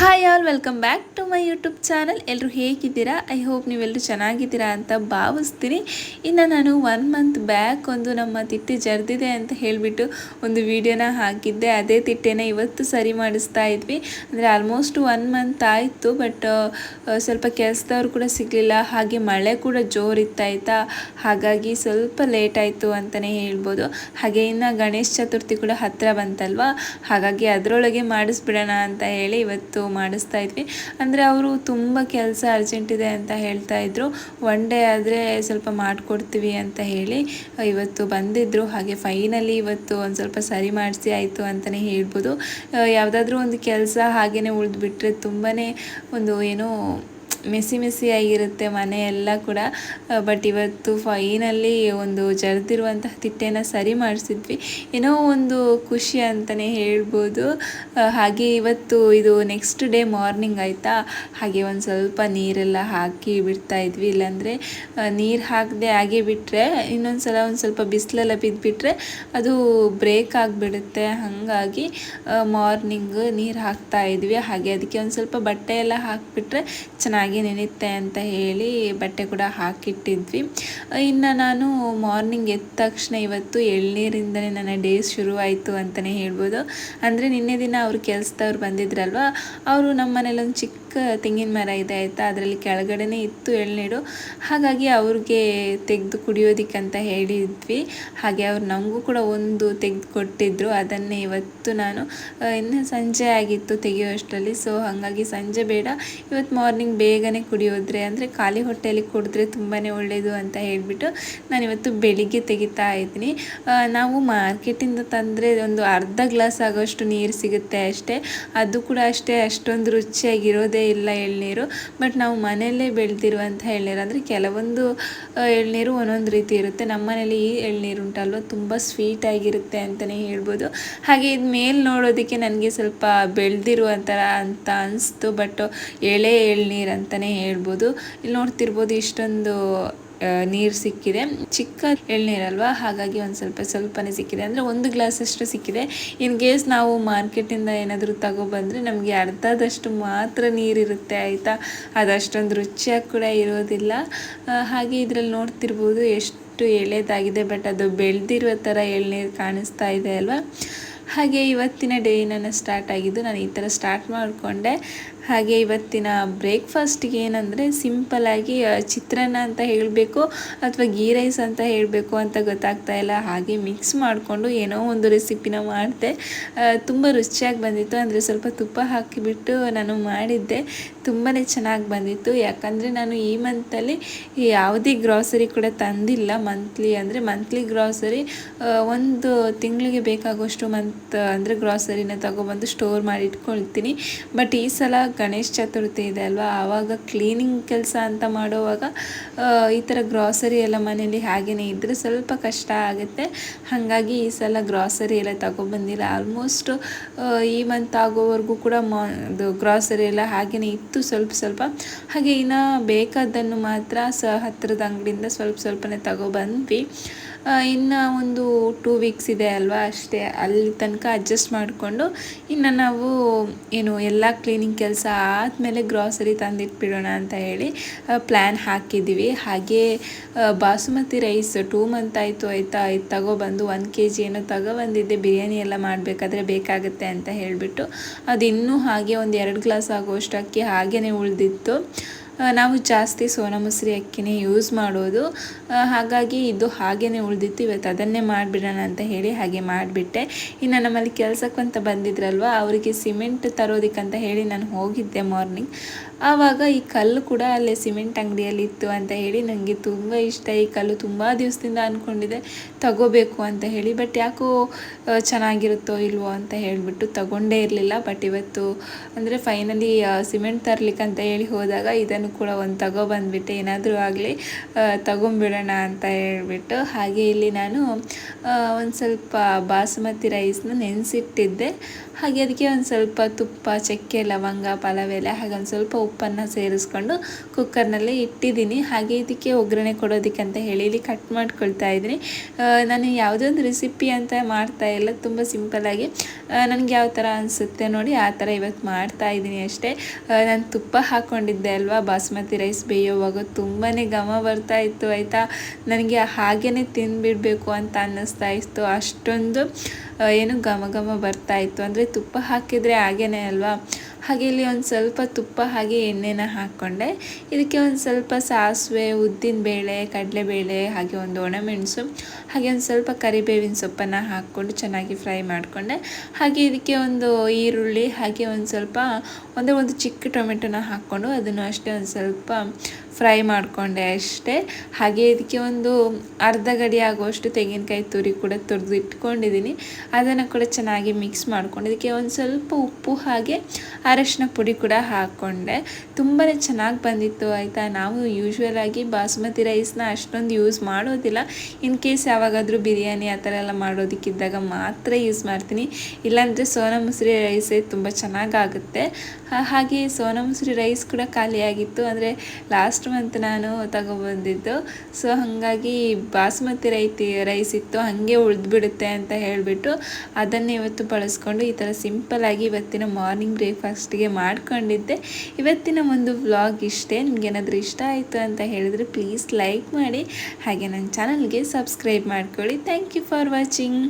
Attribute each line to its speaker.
Speaker 1: Hi all welcome back to my YouTube channel ಎಲ್ಲರೂ ಹೇಗಿದ್ದೀರಾ? I hope ನೀವೆಲ್ಲರೂ ಚೆನ್ನಾಗಿದ್ದೀರಾ ಅಂತ ಭಾವಿಸ್ತೀನಿ. ಇನ್ನು ನಾನು ಒನ್ ಮಂತ್ ಬ್ಯಾಕ್ ಒಂದು ನಮ್ಮ ತಿಟ್ಟಿ ಜರ್ದಿದೆ ಅಂತ ಹೇಳಿಬಿಟ್ಟು ಒಂದು ವಿಡಿಯೋನ ಹಾಕಿದ್ದೆ. ಅದೇ ತಿಟ್ಟೆನ ಇವತ್ತು ಸರಿ ಮಾಡಿಸ್ತಾ ಇದ್ವಿ. ಅಂದರೆ ಆಲ್ಮೋಸ್ಟ್ ಒನ್ ಮಂತ್ ಆಯಿತು ಬಟ್ ಸ್ವಲ್ಪ ಕೆಲಸದವ್ರು ಕೂಡ ಸಿಗಲಿಲ್ಲ. ಹಾಗೆ ಮಳೆ ಕೂಡ ಜೋರಿತ್ತಾಯ್ತಾ ಹಾಗಾಗಿ ಸ್ವಲ್ಪ ಲೇಟ್ ಆಯಿತು ಅಂತಲೇ ಹೇಳ್ಬೋದು. ಹಾಗೆ ಇನ್ನು ಗಣೇಶ ಚತುರ್ಥಿ ಕೂಡ ಹತ್ತಿರ ಬಂತಲ್ವಾ? ಹಾಗಾಗಿ ಅದರೊಳಗೆ ಮಾಡಿಸ್ಬಿಡೋಣ ಅಂತ ಹೇಳಿ ಇವತ್ತು ಮಾಡಿಸ್ತಾ ಇದ್ವಿ. ಅಂದರೆ ಅವರು ತುಂಬ ಕೆಲಸ ಅರ್ಜೆಂಟ್ ಇದೆ ಅಂತ ಹೇಳ್ತಾ ಇದ್ರು. ಒನ್ ಡೇ ಆದರೆ ಸ್ವಲ್ಪ ಮಾಡಿಕೊಡ್ತೀವಿ ಅಂತ ಹೇಳಿ ಇವತ್ತು ಬಂದಿದ್ದರು ಹಾಗೆ ಫೈನಲಿ ಇವತ್ತು ಒಂದು ಸ್ವಲ್ಪ ಸರಿ ಮಾಡಿಸಿ ಆಯಿತು ಅಂತಲೇ ಹೇಳ್ಬೋದು. ಯಾವುದಾದ್ರೂ ಒಂದು ಕೆಲಸ ಹಾಗೆಯೇ ಉಳಿದ್ಬಿಟ್ರೆ ತುಂಬಾ ಒಂದು ಏನೋ ಮೆಸಿ ಮನೆ ಎಲ್ಲ ಕೂಡ. ಬಟ್ ಇವತ್ತು ಫೈನಲ್ಲಿ ಒಂದು ಜರ್ದಿರುವಂತಹ ತಿಟ್ಟೆನ ಸರಿ ಮಾಡಿಸಿದ್ವಿ. ಏನೋ ಒಂದು ಖುಷಿ ಅಂತಲೇ ಹೇಳ್ಬೋದು. ಹಾಗೆ ಇವತ್ತು ಇದು ನೆಕ್ಸ್ಟ್ ಡೇ ಮಾರ್ನಿಂಗ್ ಆಯಿತಾ? ಹಾಗೆ ಒಂದು ಸ್ವಲ್ಪ ನೀರೆಲ್ಲ ಹಾಕಿ ಬಿಡ್ತಾ ಇದ್ವಿ. ಇಲ್ಲಾಂದರೆ ನೀರು ಹಾಕದೆ ಹಾಗೆ ಬಿಟ್ಟರೆ ಇನ್ನೊಂದು ಸಲ ಒಂದು ಸ್ವಲ್ಪ ಬಿಸಿಲೆಲ್ಲ ಬಿದ್ದುಬಿಟ್ರೆ ಅದು ಬ್ರೇಕ್ ಆಗಿಬಿಡುತ್ತೆ. ಹಾಗಾಗಿ ಮಾರ್ನಿಂಗ್ ನೀರು ಹಾಕ್ತಾ ಇದ್ವಿ. ಹಾಗೆ ಅದಕ್ಕೆ ಒಂದು ಸ್ವಲ್ಪ ಬಟ್ಟೆ ಎಲ್ಲ ಹಾಕಿಬಿಟ್ರೆ ಚೆನ್ನಾಗಿ ನೆನೆಯುತ್ತೆ ಅಂತ ಹೇಳಿ ಬಟ್ಟೆ ಕೂಡ ಹಾಕಿಟ್ಟಿದ್ವಿ. ಇನ್ನು ನಾನು ಮಾರ್ನಿಂಗ್ ಎದ್ದ ತಕ್ಷಣ ಇವತ್ತು ಎಳ್ನೀರಿಂದಲೇ ನನ್ನ ಡೇ ಶುರುವಾಯಿತು ಅಂತಲೇ ಹೇಳ್ಬೋದು. ಅಂದರೆ ನಿನ್ನೆ ದಿನ ಅವರು ಕೆಲಸದವ್ರು ಬಂದಿದ್ರಲ್ವ, ಅವರು ನಮ್ಮ ಮನೇಲಿ ಒಂದು ಚಿಕ್ಕ ತೆಂಗಿನ ಮರ ಇದೆ ಆಯಿತಾ? ಅದರಲ್ಲಿ ಕೆಳಗಡೆನೇ ಇತ್ತು ಎಳ್ನೀರು. ಹಾಗಾಗಿ ಅವ್ರಿಗೆ ತೆಗೆದು ಅಂತ ಹೇಳಿದ್ವಿ. ಹಾಗೆ ಅವ್ರು ನಮಗೂ ಕೂಡ ಒಂದು ತೆಗೆದು ಕೊಟ್ಟಿದ್ರು. ಅದನ್ನೇ ಇವತ್ತು ನಾನು ಇನ್ನು ಸಂಜೆ ಆಗಿತ್ತು ತೆಗೆಯುವಷ್ಟರಲ್ಲಿ ಸೊ ಹಾಗಾಗಿ ಸಂಜೆ ಬೇಡ. ಇವತ್ತು ಮಾರ್ನಿಂಗ್ ಬೇಗನೆ ಕುಡಿಯೋದ್ರೆ, ಅಂದರೆ ಖಾಲಿ ಹೊಟ್ಟೆಯಲ್ಲಿ ಕುಡಿದ್ರೆ ತುಂಬಾ ಒಳ್ಳೆಯದು ಅಂತ ಹೇಳಿಬಿಟ್ಟು ನಾನು ಇವತ್ತು ಬೆಳಿಗ್ಗೆ ತೆಗಿತಾ ಇದ್ದೀನಿ. ನಾವು ಮಾರ್ಕೆಟಿಂದ ತಂದರೆ ಒಂದು ಅರ್ಧ ಗ್ಲಾಸ್ ಆಗೋಷ್ಟು ನೀರು ಸಿಗುತ್ತೆ ಅಷ್ಟೇ. ಅದು ಕೂಡ ಅಷ್ಟೇ ಅಷ್ಟೊಂದು ರುಚಿಯಾಗಿರೋದೇ ಇಲ್ಲ ಎಳ್ನೀರು ಬಟ್ ನಾವು ಮನೆಯಲ್ಲೇ ಬೆಳೆದಿರುವಂಥ ಎಳ್ನೀರು. ಅಂದರೆ ಕೆಲವೊಂದು ಎಳ್ನೀರು ಒಂದೊಂದು ರೀತಿ ಇರುತ್ತೆ. ನಮ್ಮ ಮನೇಲಿ ಈ ಎಳ್ನೀರು ಉಂಟಲ್ವ ತುಂಬ ಸ್ವೀಟ್ ಆಗಿರುತ್ತೆ ಅಂತಲೇ ಹೇಳ್ಬೋದು. ಹಾಗೆ ಇದು ಮೇಲೆ ನೋಡೋದಕ್ಕೆ ನನಗೆ ಸ್ವಲ್ಪ ಬೆಳೆದಿರುವಂಥರ ಅಂತ ಅನಿಸ್ತು ಬಟ್ ಎಳೆ ಎಳ್ನೀರು ಅಂತಲೇ ಹೇಳ್ಬೋದು. ಇಲ್ಲಿ ನೋಡ್ತಿರ್ಬೋದು ಇಷ್ಟೊಂದು ನೀರು ಸಿಕ್ಕಿದೆ. ಚಿಕ್ಕ ಎಳ್ನೀರಲ್ವಾ ಹಾಗಾಗಿ ಒಂದು ಸ್ವಲ್ಪ, ಸ್ವಲ್ಪನೇ ಸಿಕ್ಕಿದೆ. ಅಂದರೆ ಒಂದು ಗ್ಲಾಸಷ್ಟು ಸಿಕ್ಕಿದೆ. ಇನ್ ಕೇಸ್ ನಾವು ಮಾರ್ಕೆಟಿಂದ ಏನಾದರೂ ತಗೊಬಂದರೆ ನಮಗೆ ಅರ್ಧದಷ್ಟು ಮಾತ್ರ ನೀರಿರುತ್ತೆ ಆಯಿತಾ? ಅದಷ್ಟೊಂದು ರುಚಿಯಾಗಿ ಕೂಡ ಇರೋದಿಲ್ಲ. ಹಾಗೆ ಇದರಲ್ಲಿ ನೋಡ್ತಿರ್ಬೋದು ಎಷ್ಟು ಎಳೆದಾಗಿದೆ, ಬಟ್ ಅದು ಬೆಳೆದಿರೋ ಥರ ಎಳ್ನೀರು ಕಾಣಿಸ್ತಾ ಇದೆ ಅಲ್ವಾ? ಹಾಗೆ ಇವತ್ತಿನ ಡೇ ನನ್ನ ಸ್ಟಾರ್ಟ್ ಆಗಿದ್ದು, ನಾನು ಈ ಥರ ಸ್ಟಾರ್ಟ್ ಮಾಡಿಕೊಂಡೆ. ಹಾಗೆ ಇವತ್ತಿನ ಬ್ರೇಕ್ಫಾಸ್ಟಿಗೆ ಏನಂದರೆ ಸಿಂಪಲ್ಲಾಗಿ ಚಿತ್ರಾನ್ನ ಅಂತ ಹೇಳಬೇಕು ಅಥವಾ ಗೀ ರೈಸ್ ಅಂತ ಹೇಳಬೇಕು ಅಂತ ಗೊತ್ತಾಗ್ತಾ ಇಲ್ಲ. ಹಾಗೆ ಮಿಕ್ಸ್ ಮಾಡಿಕೊಂಡು ಏನೋ ಒಂದು ರೆಸಿಪಿನ ಮಾಡಿದೆ. ತುಂಬ ರುಚಿಯಾಗಿ ಬಂದಿತ್ತು. ಅಂದರೆ ಸ್ವಲ್ಪ ತುಪ್ಪ ಹಾಕಿಬಿಟ್ಟು ನಾನು ಮಾಡಿದ್ದೆ. ತುಂಬಾ ಚೆನ್ನಾಗಿ ಬಂದಿತ್ತು. ಯಾಕಂದರೆ ನಾನು ಈ ಮಂತಲ್ಲಿ ಯಾವುದೇ ಗ್ರಾಸರಿ ಕೂಡ ತಂದಿಲ್ಲ ಮಂತ್ಲಿ ಅಂದರೆ ಮಂತ್ಲಿ ಗ್ರಾಸರಿ ಒಂದು ತಿಂಗಳಿಗೆ ಬೇಕಾಗುವಷ್ಟು ಮಂತ್ ಅಂದರೆ ಗ್ರಾಸರಿನ ತಗೊಬಂದು ಸ್ಟೋರ್ ಮಾಡಿ ಇಟ್ಕೊಳ್ತೀನಿ. ಬಟ್ ಈ ಸಲ ಗಣೇಶ ಚತುರ್ಥಿ ಇದೆ ಅಲ್ವಾ? ಆವಾಗ ಕ್ಲೀನಿಂಗ್ ಕೆಲಸ ಅಂತ ಮಾಡುವಾಗ ಈ ಥರ ಗ್ರಾಸರಿ ಎಲ್ಲ ಮನೇಲಿ ಹಾಗೇನೇ ಇದ್ದರೆ ಸ್ವಲ್ಪ ಕಷ್ಟ ಆಗುತ್ತೆ. ಹಾಗಾಗಿ ಈ ಸಲ ಗ್ರಾಸರಿ ಎಲ್ಲ ತಗೊಬಂದಿಲ್ಲ ಆಲ್ಮೋಸ್ಟ್ ಈ ಮಂತ್ ಆಗೋವರೆಗೂ ಕೂಡ ಮಾ ಅದು ಗ್ರಾಸರಿ ಎಲ್ಲ ಹಾಗೇನೇ ಇತ್ತು ಸ್ವಲ್ಪ ಸ್ವಲ್ಪ. ಹಾಗೆ ಇನ್ನು ಬೇಕಾದ್ದನ್ನು ಮಾತ್ರ ಸ ಹತ್ತಿರದ ಅಂಗಡಿಯಿಂದ ಸ್ವಲ್ಪ ಸ್ವಲ್ಪನೇ ತಗೊಬಂದ್ವಿ ಇನ್ನು ಒಂದು ಟೂ ವೀಕ್ಸ್ ಇದೆ ಅಲ್ವಾ ಅಷ್ಟೇ. ಅಲ್ಲಿ ತನಕ ಅಡ್ಜಸ್ಟ್ ಮಾಡಿಕೊಂಡು ಇನ್ನು ನಾವು ಏನು ಎಲ್ಲ ಕ್ಲೀನಿಂಗ್ ಕೆಲಸ ಆದಮೇಲೆ ಗ್ರಾಸರಿ ತಂದಿಟ್ಬಿಡೋಣ ಅಂತ ಹೇಳಿ ಪ್ಲ್ಯಾನ್ ಹಾಕಿದ್ದೀವಿ. ಹಾಗೆ ಬಾಸುಮತಿ ರೈಸ್ ಟೂ ಮಂತ್ ಆಯಿತು ಆಯಿತಾ, ಇದು ತಗೊಬಂದು ಒನ್ ಕೆ ಜಿ ಏನೋ ತಗೊಬಂದಿದ್ದೆ, ಬಿರಿಯಾನಿ ಎಲ್ಲ ಮಾಡಬೇಕಾದ್ರೆ ಬೇಕಾಗುತ್ತೆ ಅಂತ ಹೇಳಿಬಿಟ್ಟು ಅದು ಹಾಗೆ ಒಂದು ಎರಡು ಗ್ಲಾಸ್ ಆಗುವಷ್ಟು ಅಕ್ಕಿ ಹಾಗೇ ಉಳಿದಿತ್ತು. ನಾವು ಜಾಸ್ತಿ ಸೋನಾ ಮಸೂರಿ ಅಕ್ಕಿನೇ ಯೂಸ್ ಮಾಡೋದು. ಹಾಗಾಗಿ ಇದು ಹಾಗೇ ಉಳಿದಿತ್ತು. ಇವತ್ತು ಅದನ್ನೇ ಮಾಡಿಬಿಡೋಣ ಅಂತ ಹೇಳಿ ಹಾಗೆ ಮಾಡಿಬಿಟ್ಟೆ. ಇನ್ನು ನಮ್ಮಲ್ಲಿ ಕೆಲಸಕ್ಕಂತ ಬಂದಿದ್ರಲ್ವ, ಅವರಿಗೆ ಸಿಮೆಂಟ್ ತರೋದಕ್ಕಂತ ಹೇಳಿ ನಾನು ಹೋಗಿದ್ದೆ ಮಾರ್ನಿಂಗ್ ಆವಾಗ ಈ ಕಲ್ಲು ಕೂಡ ಅಲ್ಲೇ ಸಿಮೆಂಟ್ ಅಂಗಡಿಯಲ್ಲಿ ಇತ್ತು ಅಂತ ಹೇಳಿ ನನಗೆ ತುಂಬ ಇಷ್ಟ. ಈ ಕಲ್ಲು ತುಂಬ ದಿವಸದಿಂದ ಅಂದ್ಕೊಂಡಿದ್ದೆ ತಗೋಬೇಕು ಅಂತ ಹೇಳಿ. ಬಟ್ ಯಾಕೋ ಚೆನ್ನಾಗಿರುತ್ತೋ ಇಲ್ವೋ ಅಂತ ಹೇಳಿಬಿಟ್ಟು ತಗೊಂಡೇ ಇರಲಿಲ್ಲ. ಬಟ್ ಇವತ್ತು ಅಂದರೆ ಫೈನಲಿ ಸಿಮೆಂಟ್ ತರಲಿಕ್ಕೆ ಅಂತ ಹೇಳಿ ಹೋದಾಗ ಇದನ್ನು ಕೂಡ ಒಂದು ತಗೊಬಂದ್ಬಿಟ್ಟು ಏನಾದರೂ ಆಗಲಿ ತಗೊಂಬಿಡೋಣ ಅಂತ ಹೇಳ್ಬಿಟ್ಟು, ಹಾಗೆ ಇಲ್ಲಿ ನಾನು ಒಂದು ಸ್ವಲ್ಪ ಬಾಸುಮತಿ ರೈಸ್ನ ನೆನೆಸಿಟ್ಟಿದ್ದೆ. ಹಾಗೆ ಅದಕ್ಕೆ ಒಂದು ಸ್ವಲ್ಪ ತುಪ್ಪ, ಚಕ್ಕೆ, ಲವಂಗ ಪಲವೆಲ್ಲ ಹಾಗೆ ಒಂದು ಸ್ವಲ್ಪ ಉಪ್ಪನ್ನು ಸೇರಿಸ್ಕೊಂಡು ಕುಕ್ಕರ್ನಲ್ಲೇ ಇಟ್ಟಿದ್ದೀನಿ. ಹಾಗೆ ಇದಕ್ಕೆ ಒಗ್ಗರಣೆ ಕೊಡೋದಕ್ಕಂತ ಹೇಳಿ ಇಲ್ಲಿ ಕಟ್ ಮಾಡ್ಕೊಳ್ತಾ ಇದ್ದೀನಿ. ನಾನು ಯಾವುದೇ ಒಂದು ರೆಸಿಪಿ ಅಂತ ಮಾಡ್ತಾ ಇಲ್ಲ, ತುಂಬ ಸಿಂಪಲ್ಲಾಗಿ ನನಗೆ ಯಾವ ಥರ ಅನಿಸುತ್ತೆ ನೋಡಿ, ಆ ಥರ ಇವತ್ತು ಮಾಡ್ತಾ ಇದ್ದೀನಿ ಅಷ್ಟೇ. ನಾನು ತುಪ್ಪ ಹಾಕ್ಕೊಂಡಿದ್ದೆ ಅಲ್ವಾ ಬಾಸ್ಮತಿ ರೈಸ್ ಬೇಯೋವಾಗ ತುಂಬಾ ಘಮ ಬರ್ತಾ ಇತ್ತು, ಆಯಿತಾ? ನನಗೆ ಹಾಗೇ ತಿಂದುಬಿಡಬೇಕು ಅಂತ ಅನ್ನಿಸ್ತಾ ಇತ್ತು. ಅಷ್ಟೊಂದು ಏನು ಘಮ ಘಮ ಬರ್ತಾ ಇತ್ತು. ಅಂದರೆ ತುಪ್ಪ ಹಾಕಿದರೆ ಹಾಗೇ ಅಲ್ವಾ? ಹಾಗೆ ಇಲ್ಲಿ ಒಂದು ಸ್ವಲ್ಪ ತುಪ್ಪ ಹಾಗೆ ಎಣ್ಣೆನ ಹಾಕ್ಕೊಂಡೆ. ಇದಕ್ಕೆ ಒಂದು ಸ್ವಲ್ಪ ಸಾಸಿವೆ, ಉದ್ದಿನ ಬೇಳೆ ಕಡಲೆಬೇಳೆ ಹಾಗೆ ಒಂದು ಒಣಮೆಣಸು ಹಾಗೆ ಒಂದು ಸ್ವಲ್ಪ ಕರಿಬೇವಿನ ಸೊಪ್ಪನ್ನು ಹಾಕ್ಕೊಂಡು ಚೆನ್ನಾಗಿ ಫ್ರೈ ಮಾಡಿಕೊಂಡೆ. ಹಾಗೆ ಇದಕ್ಕೆ ಒಂದು ಈರುಳ್ಳಿ, ಹಾಗೆ ಒಂದು ಸ್ವಲ್ಪ, ಒಂದೇ ಒಂದು ಚಿಕ್ಕ ಟೊಮೆಟೊನ ಹಾಕ್ಕೊಂಡು ಅದನ್ನು ಅಷ್ಟೇ ಒಂದು ಸ್ವಲ್ಪ ಫ್ರೈ ಮಾಡಿಕೊಂಡೆ ಅಷ್ಟೇ. ಹಾಗೆ ಇದಕ್ಕೆ ಒಂದು ಅರ್ಧ ಗಡಿ ಆಗುವಷ್ಟು ತೆಂಗಿನಕಾಯಿ ತುರಿ ಕೂಡ ತುರಿದು ಇಟ್ಕೊಂಡಿದ್ದೀನಿ. ಅದನ್ನು ಕೂಡ ಚೆನ್ನಾಗಿ ಮಿಕ್ಸ್ ಮಾಡ್ಕೊಂಡು ಇದಕ್ಕೆ ಒಂದು ಸ್ವಲ್ಪ ಉಪ್ಪು ಹಾಗೆ ಅರಶಿನ ಪುಡಿ ಕೂಡ ಹಾಕ್ಕೊಂಡೆ. ತುಂಬಾ ಚೆನ್ನಾಗಿ ಬಂದಿತ್ತು ಆಯಿತಾ? ನಾವು ಯೂಶ್ವಲ್ ಆಗಿ ಬಾಸುಮತಿ ರೈಸ್ನ ಅಷ್ಟೊಂದು ಯೂಸ್ ಮಾಡೋದಿಲ್ಲ. ಇನ್ ಕೇಸ್ ಯಾವಾಗಾದರೂ ಬಿರಿಯಾನಿ ಆ ಥರ ಎಲ್ಲ ಮಾಡೋದಕ್ಕಿದ್ದಾಗ ಮಾತ್ರ ಯೂಸ್ ಮಾಡ್ತೀನಿ. ಇಲ್ಲಾಂದರೆ ಸೋನಾ ಮುಸ್ರಿ ರೈಸೇ ತುಂಬ ಚೆನ್ನಾಗಾಗುತ್ತೆ ಹಾಗೆ ಸೋನಾ ಮುಸ್ರಿ ರೈಸ್ ಕೂಡ ಖಾಲಿಯಾಗಿತ್ತು. ಅಂದರೆ ಲಾಸ್ಟ್ ಮಂತ್ ನಾನು ತಗೊಬಂದಿದ್ದು. ಸೊ ಹಾಗಾಗಿ ಬಾಸುಮತಿ ರೈತಿ, ರೈಸ್ ಇತ್ತು, ಹಾಗೆ ಉಳಿದ್ಬಿಡುತ್ತೆ ಅಂತ ಹೇಳಿಬಿಟ್ಟು ಅದನ್ನೇ ಇವತ್ತು ಬಳಸ್ಕೊಂಡು ಈ ಥರ ಸಿಂಪಲ್ಲಾಗಿ ಇವತ್ತಿನ ಮಾರ್ನಿಂಗ್ ಬ್ರೇಕ್ಫಾಸ್ಟ್ಗೆ ಮಾಡ್ಕೊಂಡಿದ್ದೆ. ಇವತ್ತಿನ ಒಂದು ವ್ಲಾಗ್ ಇಷ್ಟೇ. ನಿಮ್ಗೇನಾದರೂ ಇಷ್ಟ ಆಯಿತು ಅಂತ ಹೇಳಿದರೆ ಪ್ಲೀಸ್ ಲೈಕ್ ಮಾಡಿ, ಹಾಗೆ ನನ್ನ ಚಾನಲ್ಗೆ ಸಬ್ಸ್ಕ್ರೈಬ್ ಮಾಡ್ಕೊಳ್ಳಿ. Thank you for watching.